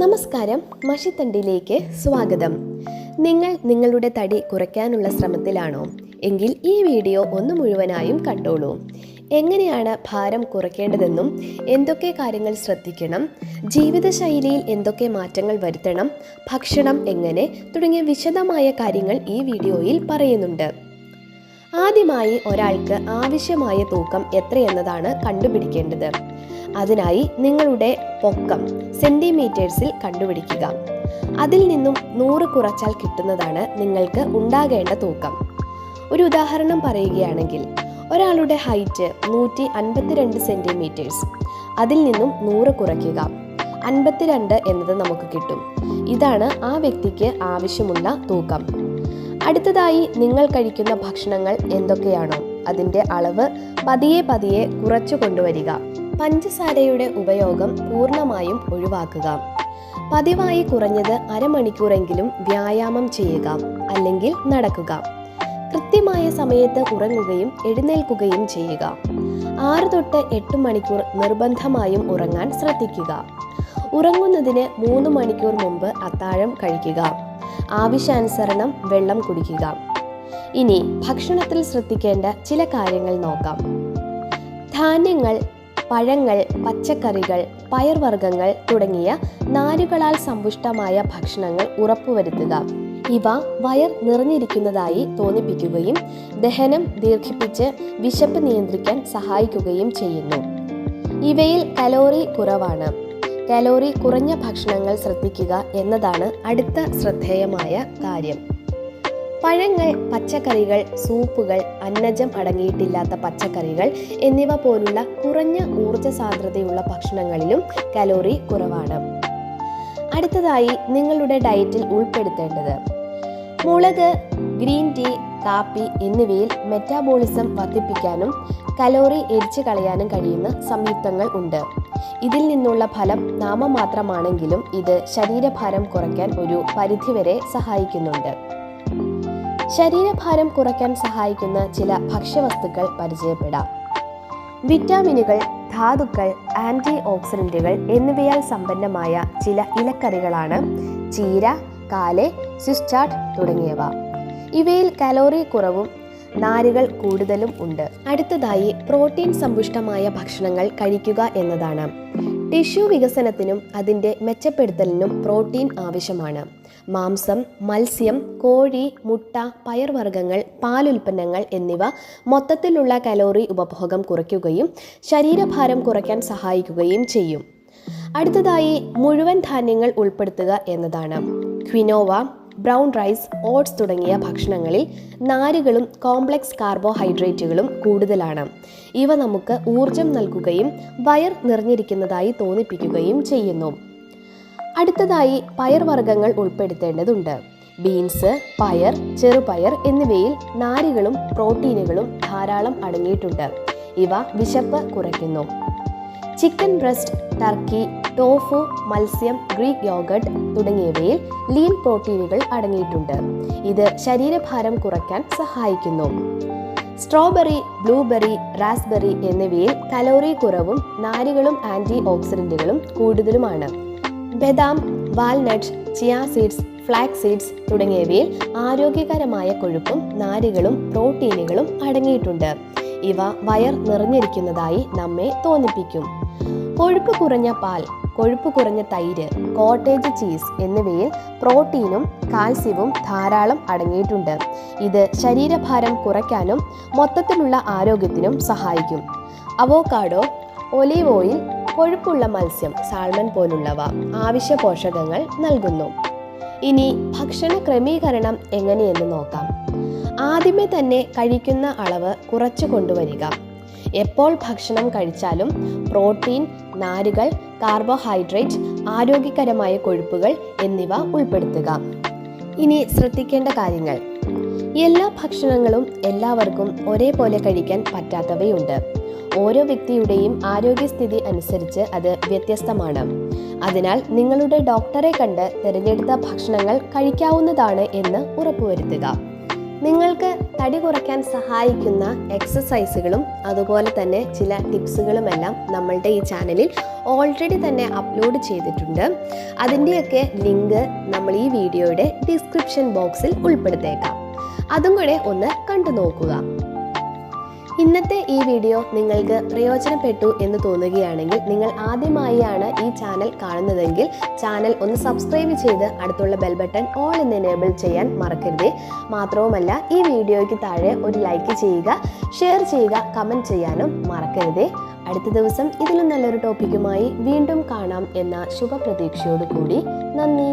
നമസ്കാരം മഷിത്തണ്ടിലേക്ക് സ്വാഗതം. നിങ്ങൾ നിങ്ങളുടെ തടി കുറയ്ക്കാനുള്ള ശ്രമത്തിലാണോ? എങ്കിൽ ഈ വീഡിയോ ഒന്ന് മുഴുവനായും കണ്ടോളൂ. എങ്ങനെയാണ് ഭാരം കുറയ്ക്കേണ്ടതെന്നും എന്തൊക്കെ കാര്യങ്ങൾ ശ്രദ്ധിക്കണം ജീവിതശൈലിയിൽ എന്തൊക്കെ മാറ്റങ്ങൾ വരുത്തണം ഭക്ഷണം എങ്ങനെ തുടങ്ങിയ വിശദമായ കാര്യങ്ങൾ ഈ വീഡിയോയിൽ പറയുന്നുണ്ട്. ആദ്യമായി ഒരാൾക്ക് ആവശ്യമായ തൂക്കം എത്രയെന്നതാണ് കണ്ടുപിടിക്കേണ്ടത്. അതിനായി നിങ്ങളുടെ പൊക്കം സെന്റിമീറ്റേഴ്സിൽ കണ്ടുപിടിക്കുക. അതിൽ നിന്നും നൂറ് കുറച്ചാൽ കിട്ടുന്നതാണ് നിങ്ങൾക്ക് ഉണ്ടാകേണ്ട തൂക്കം. ഒരു ഉദാഹരണം പറയുകയാണെങ്കിൽ ഒരാളുടെ ഹൈറ്റ് നൂറ്റി അൻപത്തിരണ്ട് സെന്റിമീറ്റേഴ്സ്. അതിൽ നിന്നും നൂറ് കുറയ്ക്കുക. അൻപത്തിരണ്ട് എന്നത് നമുക്ക് കിട്ടും. ഇതാണ് ആ വ്യക്തിക്ക് ആവശ്യമുള്ള തൂക്കം. അടുത്തതായി നിങ്ങൾ കഴിക്കുന്ന ഭക്ഷണങ്ങൾ എന്തൊക്കെയാണോ? അതിന്റെ അളവ് പതിയെ പതിയെ കുറച്ചു കൊണ്ടുവരിക. പഞ്ചസാരയുടെ ഉപയോഗം പൂർണമായും ഒഴിവാക്കുക. പതിവായി കുറഞ്ഞത് അരമണിക്കൂറെങ്കിലും വ്യായാമം ചെയ്യുക അല്ലെങ്കിൽ നടക്കുക. കൃത്യമായ സമയത്ത് ഉറങ്ങുകയും എഴുന്നേൽക്കുകയും ചെയ്യുക. ആറ് തൊട്ട് എട്ട് മണിക്കൂർ നിർബന്ധമായും ഉറങ്ങാൻ ശ്രദ്ധിക്കുക. ഉറങ്ങുന്നതിന് മൂന്ന് മണിക്കൂർ മുമ്പ് അത്താഴം കഴിക്കുക. ആവശ്യാനുസരണം വെള്ളം കുടിക്കുക. ഇനി ഭക്ഷണത്തിൽ ശ്രദ്ധിക്കേണ്ട ചില കാര്യങ്ങൾ നോക്കാം. ധാന്യങ്ങൾ പഴങ്ങൾ പച്ചക്കറികൾ പയർവർഗങ്ങൾ തുടങ്ങിയ നാരുകളാൽ സമ്പുഷ്ടമായ ഭക്ഷണങ്ങൾ ഉറപ്പുവരുത്തുക. ഇവ വയർ നിറഞ്ഞിരിക്കുന്നതായി തോന്നിപ്പിക്കുകയും ദഹനം ദീർഘിപ്പിച്ച് വിശപ്പ് നിയന്ത്രിക്കാൻ സഹായിക്കുകയും ചെയ്യുന്നു. ഇവയിൽ കലോറി കുറവാണ്. കലോറി കുറഞ്ഞ ഭക്ഷണങ്ങൾ ശ്രദ്ധിക്കുക എന്നതാണ് അടുത്ത ശ്രദ്ധേയമായ കാര്യം. പഴങ്ങൾ പച്ചക്കറികൾ സൂപ്പുകൾ അന്നജം അടങ്ങിയിട്ടില്ലാത്ത പച്ചക്കറികൾ എന്നിവ പോലുള്ള കുറഞ്ഞ ഊർജ സാന്ദ്രതയുള്ള ഭക്ഷണങ്ങളിലും കലോറി കുറവാണ്. അടുത്തതായി നിങ്ങളുടെ ഡയറ്റിൽ ഉൾപ്പെടുത്തേണ്ടത്. മുളക് ഗ്രീൻ ടീ കാപ്പി എന്നിവയിൽ മെറ്റാബോളിസം വർദ്ധിപ്പിക്കാനും കലോറി എരിച്ചു കളയാനും കഴിയുന്ന സംയുക്തങ്ങൾ ഉണ്ട്. ഇതിൽ നിന്നുള്ള ഫലം നാമമാത്രമാണെങ്കിലും ഇത് ശരീരഭാരം കുറയ്ക്കാൻ ഒരു പരിധിവരെ സഹായിക്കുന്നുണ്ട്. ശരീരഭാരം കുറയ്ക്കാൻ സഹായിക്കുന്ന ചില ഭക്ഷ്യവസ്തുക്കൾ പരിചയപ്പെടാം. വിറ്റാമിനുകൾ ധാതുക്കൾ ആന്റി ഓക്സിഡന്റുകൾ എന്നിവയാൽ സമ്പന്നമായ ചില ഇലക്കറികളാണ് ചീര കാലെ സിസ്റ്റാർട്ട് തുടങ്ങിയവ. ഇവയിൽ കലോറി കുറവും നാരുകൾ കൂടുതലും ഉണ്ട്. അടുത്തതായി പ്രോട്ടീൻ സമ്പുഷ്ടമായ ഭക്ഷണങ്ങൾ കഴിക്കുക എന്നതാണ്. ടിഷ്യൂ വികസനത്തിനും അതിന്റെ മെച്ചപ്പെടുത്തലിനും പ്രോട്ടീൻ ആവശ്യമാണ്. മാംസം മത്സ്യം കോഴി മുട്ട പയർവർഗങ്ങൾ പാലുൽപ്പന്നങ്ങൾ എന്നിവ മൊത്തത്തിലുള്ള കലോറി ഉപഭോഗം കുറയ്ക്കുകയും ശരീരഭാരം കുറയ്ക്കാൻ സഹായിക്കുകയും ചെയ്യും. അടുത്തതായി മുഴുവൻ ധാന്യങ്ങൾ ഉൾപ്പെടുത്തുക എന്നതാണ്. ക്വിനോവ ബ്രൗൺ റൈസ് ഓട്സ് തുടങ്ങിയ ഭക്ഷണങ്ങളിൽ നാരുകളും കോംപ്ലക്സ് കാർബോഹൈഡ്രേറ്റുകളും കൂടുതലാണ്. ഇവ നമുക്ക് ഊർജം നൽകുകയും വയർ നിറഞ്ഞിരിക്കുന്നതായി തോന്നിപ്പിക്കുകയും ചെയ്യുന്നു. അടുത്തതായി പയർവർഗങ്ങൾ ഉൾപ്പെടുത്തേണ്ടതുണ്ട്. ബീൻസ് പയർ ചെറുപയർ എന്നിവയിൽ നാരുകളും പ്രോട്ടീനുകളും ധാരാളം അടങ്ങിയിട്ടുണ്ട്. ഇവ വിശപ്പ് കുറയ്ക്കുന്നു. ചിക്കൻ ബ്രസ്റ്റ് ടർക്കി ടോഫു മത്സ്യം ഗ്രീക്ക് യോഗട്ട് തുടങ്ങിയവയിൽ ലീൻ പ്രോട്ടീനുകൾ അടങ്ങിയിട്ടുണ്ട്. ഇത് ശരീരഭാരം കുറയ്ക്കാൻ സഹായിക്കുന്നു. സ്ട്രോബെറി ബ്ലൂബെറി റാസ്ബെറി എന്നിവയിൽ കലോറി കുറവും നാരുകളും ആന്റി ഓക്സിഡന്റുകളും കൂടുതലുമാണ്. ബദാം walnut chia seeds flax seeds തുടങ്ങിയവയിൽ ആരോഗ്യകരമായ കൊഴുപ്പും നാരുകളും പ്രോട്ടീനുകളും അടങ്ങിയിട്ടുണ്ട്. ഇവ വയർ നിറഞ്ഞിരിക്കുന്നതായി നമ്മെ തോന്നിപ്പിക്കും. കൊഴുപ്പ് കുറഞ്ഞ പാൽ കൊഴുപ്പ് കുറഞ്ഞ തൈര് കോട്ടേജ് ചീസ് എന്നിവയിൽ പ്രോട്ടീനും കാൽസ്യവും ധാരാളം അടങ്ങിയിട്ടുണ്ട്. ഇത് ശരീരഭാരം കുറയ്ക്കാനും മൊത്തത്തിലുള്ള ആരോഗ്യത്തിനും സഹായിക്കും. അവോക്കാഡോ ഒലീവ് ഓയിൽ കൊഴുപ്പുള്ള മത്സ്യം സാൽമൺ പോലുള്ളവ ആവശ്യ പോഷകങ്ങൾ നൽകുന്നു. ഇനി ഭക്ഷണ ക്രമീകരണം എങ്ങനെയെന്ന് നോക്കാം. ആദ്യമേ തന്നെ കഴിക്കുന്ന അളവ് കുറച്ചു കൊണ്ടുവരിക. എപ്പോൾ ഭക്ഷണം കഴിച്ചാലും പ്രോട്ടീൻ നാരുകൾ കാർബോഹൈഡ്രേറ്റ് ആരോഗ്യകരമായ കൊഴുപ്പുകൾ എന്നിവ ഉൾപ്പെടുത്തുക. ഇനി ശ്രദ്ധിക്കേണ്ട കാര്യങ്ങൾ. എല്ലാ ഭക്ഷണങ്ങളും എല്ലാവർക്കും ഒരേപോലെ കഴിക്കാൻ പറ്റാത്തവയുണ്ട്. ഓരോ വ്യക്തിയുടെയും ആരോഗ്യസ്ഥിതി അനുസരിച്ച് അത് വ്യത്യസ്തമാണ്. അതിനാൽ നിങ്ങളുടെ ഡോക്ടറെ കണ്ട് തിരഞ്ഞെടുത്ത ഭക്ഷണങ്ങൾ കഴിക്കാവുന്നതാണ് എന്ന് ഉറപ്പുവരുത്തുക. നിങ്ങൾക്ക് തടി കുറയ്ക്കാൻ സഹായിക്കുന്ന എക്സസൈസുകളും അതുപോലെ തന്നെ ചില ടിപ്സുകളുമെല്ലാം നമ്മളുടെ ഈ ചാനലിൽ ഓൾറെഡി തന്നെ അപ്ലോഡ് ചെയ്തിട്ടുണ്ട്. അതിന്റെയൊക്കെ ലിങ്ക് നമ്മൾ ഈ വീഡിയോയുടെ ഡിസ്ക്രിപ്ഷൻ ബോക്സിൽ ഉൾപ്പെടുത്തേക്കാം. അതും കൂടെ ഒന്ന് കണ്ടു നോക്കുക. ഇന്നത്തെ ഈ വീഡിയോ നിങ്ങൾക്ക് പ്രയോജനപ്പെട്ടു എന്ന് തോന്നുകയാണെങ്കിൽ നിങ്ങൾ ആദ്യമായാണ് ഈ ചാനൽ കാണുന്നതെങ്കിൽ ചാനൽ ഒന്ന് സബ്സ്ക്രൈബ് ചെയ്ത് അടുത്തുള്ള ബെൽ ബട്ടൺ ഓൾ എന്ന് എനേബിൾ ചെയ്യാൻ മറക്കരുത്. മാത്രവുമല്ല ഈ വീഡിയോയ്ക്ക് താഴെ ഒരു ലൈക്ക് ചെയ്യുക ഷെയർ ചെയ്യുക കമന്റ് ചെയ്യാനും മറക്കരുത്. അടുത്ത ദിവസം ഇതിലും നല്ലൊരു ടോപ്പിക്കുമായി വീണ്ടും കാണാം എന്ന ശുഭപ്രതീക്ഷയോടുകൂടി നന്ദി.